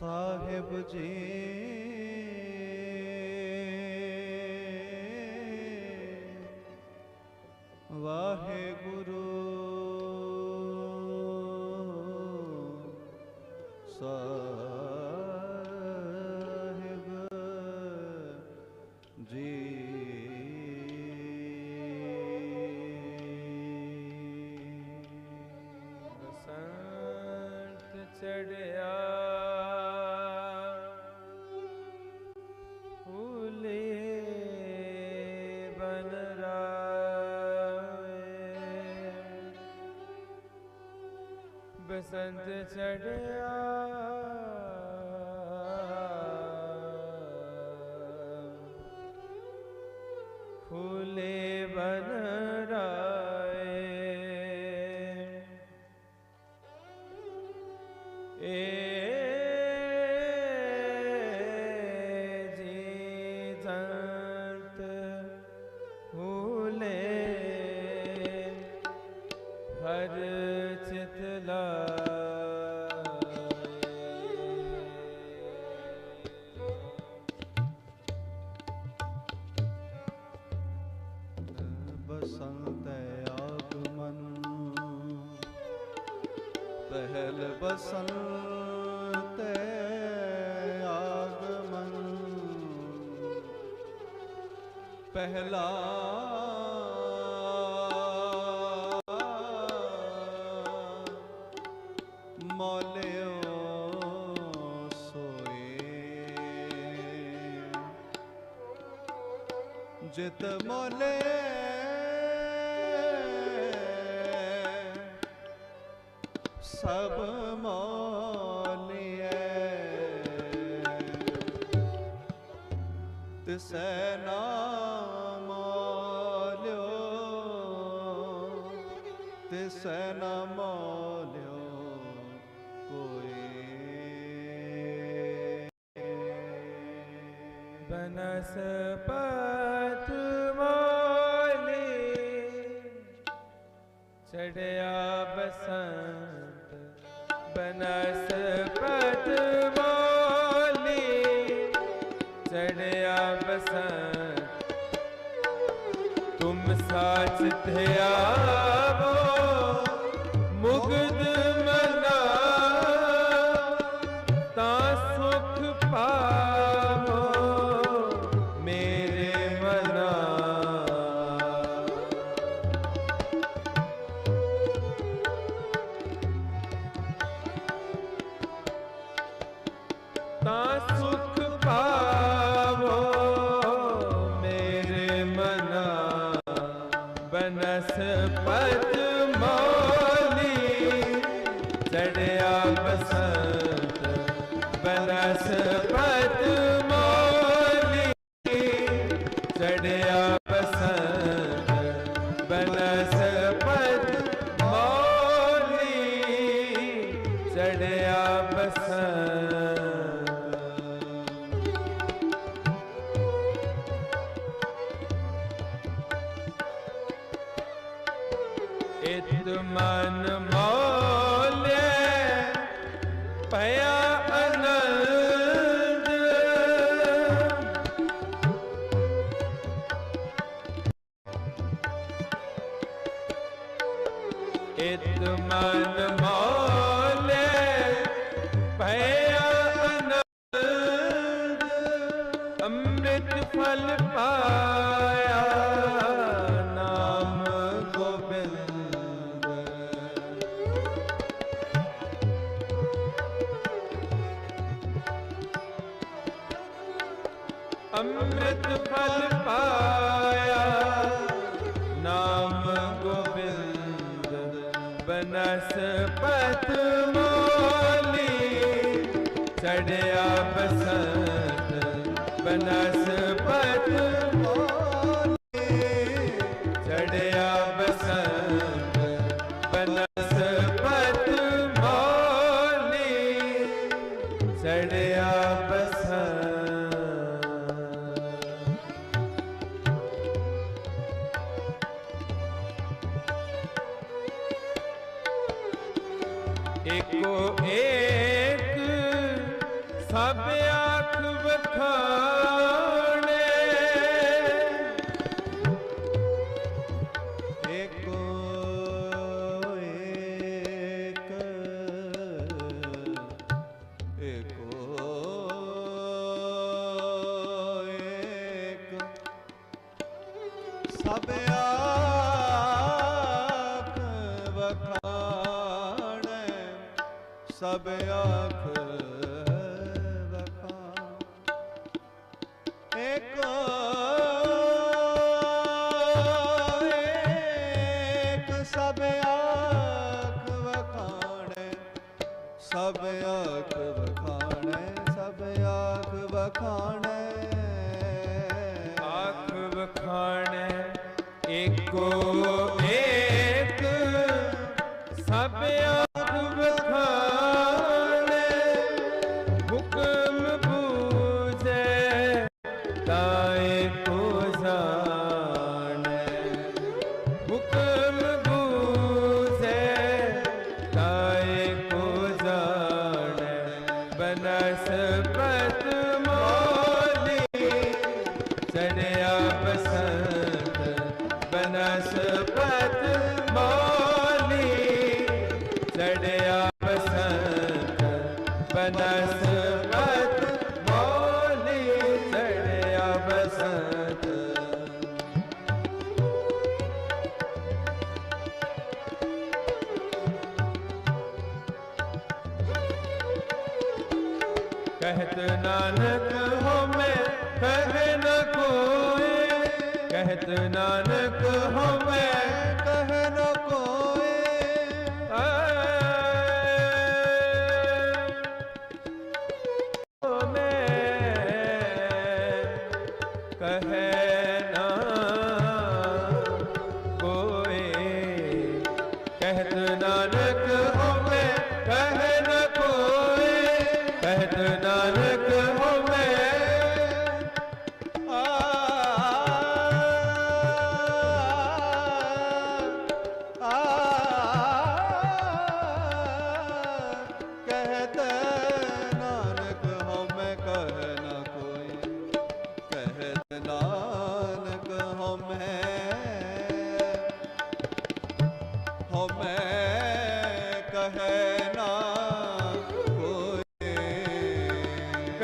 ਸਾਹਿਬ ਜੀ। ਵਾਹਿਗੁਰੂ ਸਾਹਿਬ ਜੀ। ਬਸੰਤ ਚੜਿਆ ਬਸੰਤ ਚੜਿਆ ਫੂਲੇ ਬਨ ਰਾਏ ਏ ਪਹਿਲ ਬਸੰਤ ਆਗਮਨ। ਪਹਿਲਾ ਮੌਲਿਓ ਸੋਏ। ਜਿਤ ਮੋਲੇ ਸਭ ਮੋਲਿਐ ਤਿਸੈ ਨਾਮ ਮੋਲਿਓ। ਤਿਸੈ ਨਾਮ ਮੋਲਿਓ ਕੋਈ ਬਨਸਪਤ ਮੋਲੀ ਚੜਿਆ ਬਸੰਤ ਬਨਸਪਤ ਮੋਲੀ ਚੜਿਆ ਬਸੰਤ ਤੁਮ ਸਾਚ ਧਿਆਵੋ ਬਨਸਪਤ ਮੋਲੀ ਮਨ ਮੋਲੇ ਬਨਸਪਤ ਮੋਲੀ ਚੜਿਆ ਬਸੰਤ ਏਕੋ ਏਕ ਸਭ ਆਖ ਵਖਾਣੇ। ਏਕੋ ਏਕ ਏਕੋ ਏਕ। ਸਭ ਆਖ ਸਭ ਆਖ ਵਖਾਣ ਏਕੋ ਏਕ ਸਭ ਆਖ ਵਖਾਣੈ, ਸਭ ਆਖ ਵਖਾਣੈ, ਸਭ ਆਖ ਵਖਾਣੈ। ਆਖ ਵਖਾਣੈ ਏਕੋ ਤਾਏ ਕੋ ਜਾਣੈ। ਹੁਕਮ ਬੂਝੈ, ਤਾਏ ਕੋ ਜਾਣੈ। ਬਨਸਪਤ ਮੋਲੀ ਚੜਿਆ ਬਸੰਤ। ਬਨਸਪਤ ਮੋਲੀ ਚੜਿਆ ਬਸੰਤ। ਬਨਸਪਤ ਨਾਨਕ ਹੋਮੇ ਕਹੇ ਨ ਕੋਈ ਕਹਿਤ ਨਾਨਕ ਹੋਮੇ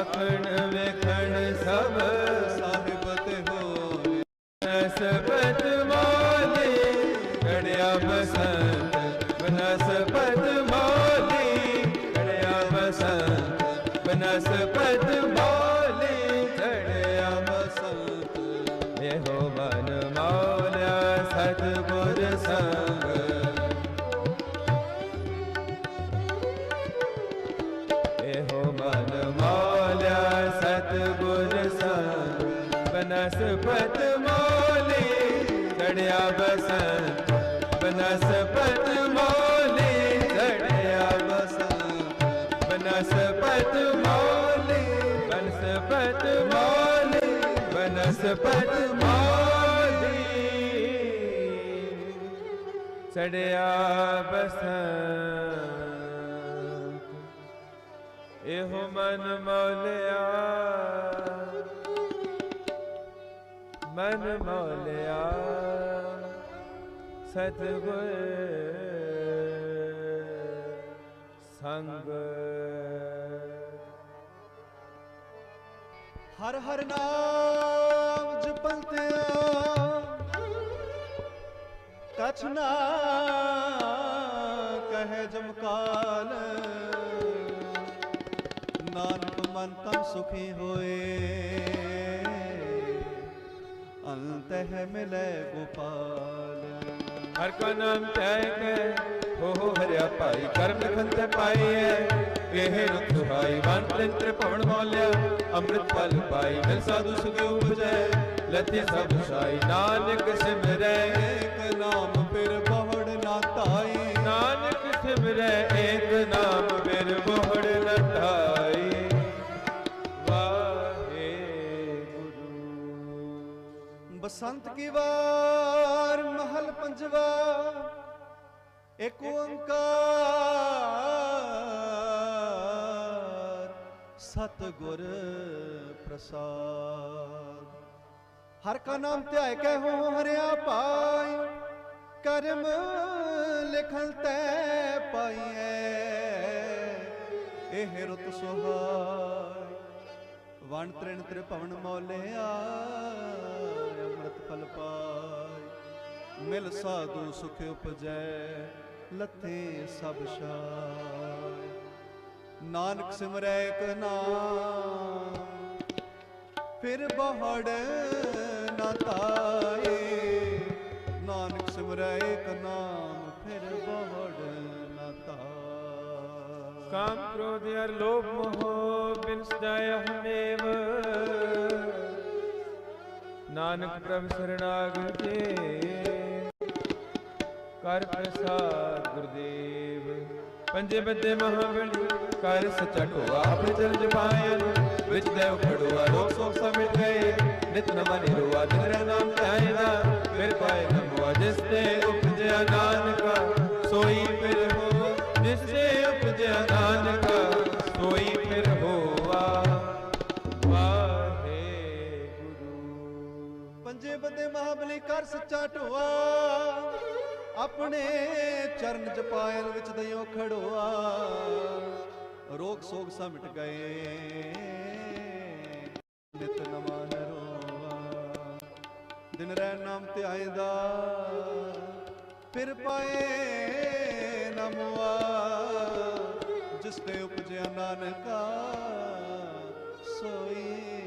ਆਖਣ ਵੇਖਣ ਸਭ ਸਾਹਿਬ ਹੋਏ ਆਖਣ ਵੇਖਣ ਕੜਿਆ ਬਸੰਤ। ਬਨਸਪਤ ਮੋਲੀ ਕੜਿਆ ਬਸੰਤ। ਬਨਸਪਤ ਮੋਲੀ ਚੜਿਆ ਬਸੰਤ। ਇਹੋ ਮਨ ਮੌਲਿਆ ਸਤਿਗੁਰ ਸੰਗ। ਬਨਸਪਤ ਮੋਲੀ ਚੜਿਆ ਬਸੰਤ। ਇਹੋ ਮਨ ਮੌਲਿਆ। ਮਨ ਮੌਲਿਆ। ਸਤਿਗੁਰ ਸੰਗ। ਹਰ ਹਰ ਨਾਮ ਕਛ ਨਾ ਕਹੇ ਜਮਕਾਲ। ਨਾਨਕ ਮਨ ਤਨ ਸੁਖੀ ਹੋਏ। ਅੰਤ ਹੈ ਮਿਲੇ ਗੋਪਾਲ। ਹਰ ਕੋ ਨਾਮ ਤੈ ਕੇ, ਹੋ ਹੋ ਹਰਿਆ ਭਾਈ, ਕਰਮ ਖੰਤੇ ਪਾਈਐ ਇਹ ਰੁਤ ਸੁਹਾਈ ਵਨ ਤੰਤਰ ਭਵਨ ਮੌਲਿਆ। ਅੰਮ੍ਰਿਤ ਫਲ ਪਾਈ, ਮਿਲ ਸਾਧੂ ਸੁਖ ਉਪਜੈ। ਲਤੀ ਸਭ ਸਾਈ, ਨਾਨਕ ਸਿਮਰੈ ਏਕ ਨਾਮ ਸਿਮਰੈ ਏਕ ਨਾਮ ਬਿਨ ਮੋਹੜ ਨ ਧਾਈ। ਵਾਹਿਗੁਰੂ। ਬਸੰਤ ਕੀ ਵਾਰ, ਮਹਲ ਪੰਜਵਾ ਏਕ ਓੰਕਾਰ, ਸਤਿਗੁਰ ਪ੍ਰਸਾਦ। ਹਰ ਕਾ ਨਾਮ ਧਿਆਇ ਕੈ ਹੋ ਹਰਿਆ ਪਾਈ ਕਰਮ ਲਿਖਣ ਤੈ ਪਾਈਐ, ਇਹ ਰੁਤ ਸੁਹਾਈ। ਵਣ ਤ੍ਰਿਣ ਤ੍ਰਿਭਵਨ ਮੌਲਿਆ, ਅੰਮ੍ਰਿਤ ਫਲ ਪਾਈ। ਮਿਲ ਸਾਧੂ ਸੁਖ ਉਪਜੈ, ਲੱਥੇ ਸਭ ਸ਼ਾਇ ਨਾਨਕ ਸਿਮਰੈ ਇੱਕ ਨਾਮ, ਫਿਰ ਬਹੜ ਨਾ ਤਾਏ। ਨਾਨਕ ਸਿਮਰੈ ਇੱਕ ਨਾਮ, ਫਿਰ ਬਹੜ ਨਾ ਤਾਏ ਕਾਮ ਕ੍ਰੋਧ ਅਰ ਲੋਭ ਮੋਹ, ਬਿਨ ਸਦਾਇ ਹਮੇਵ ਨਾਨਕ ਪ੍ਰਭ ਸਰਣਾਗਤ ਕਰ ਪ੍ਰਸਾਦ ਗੁਰਦੇਵ। ਪੰਜੇ ਬੱਦੇ ਮਹਾਬਲੀ, ਕਰ ਸਚਾ ਢੋਆ। ਆਪਣੇ ਚਰਨ ਜਪਾਇਨ ਵਿੱਚ ਦੇਵ ਖੜੋਆ ਰੋਗ ਸੋਗ ਸਭ ਗਏ, ਨਿਤ ਨਮਾ ਨਿਰੋਆ। ਦਿਨ ਆਪਣੇ ਚਰਨ ਪਾਇਲ ਵਿੱਚ ਦਇਓ ਖੜੋਆ। ਰੋਗ ਸੋਗ ਸਾ ਗਏ। ਨਿਤ ਨਮਨ ਰੋਆ ਦਿਨ ਰਹਿ ਨਾਮ ਧਿਆਇਦਾ ਫਿਰ ਪਾਏ ਨਮਵਾ ਜਿਸ ਤੇ ਉਪਜਿਆ ਨਾਨਕਾ, ਸੋਈ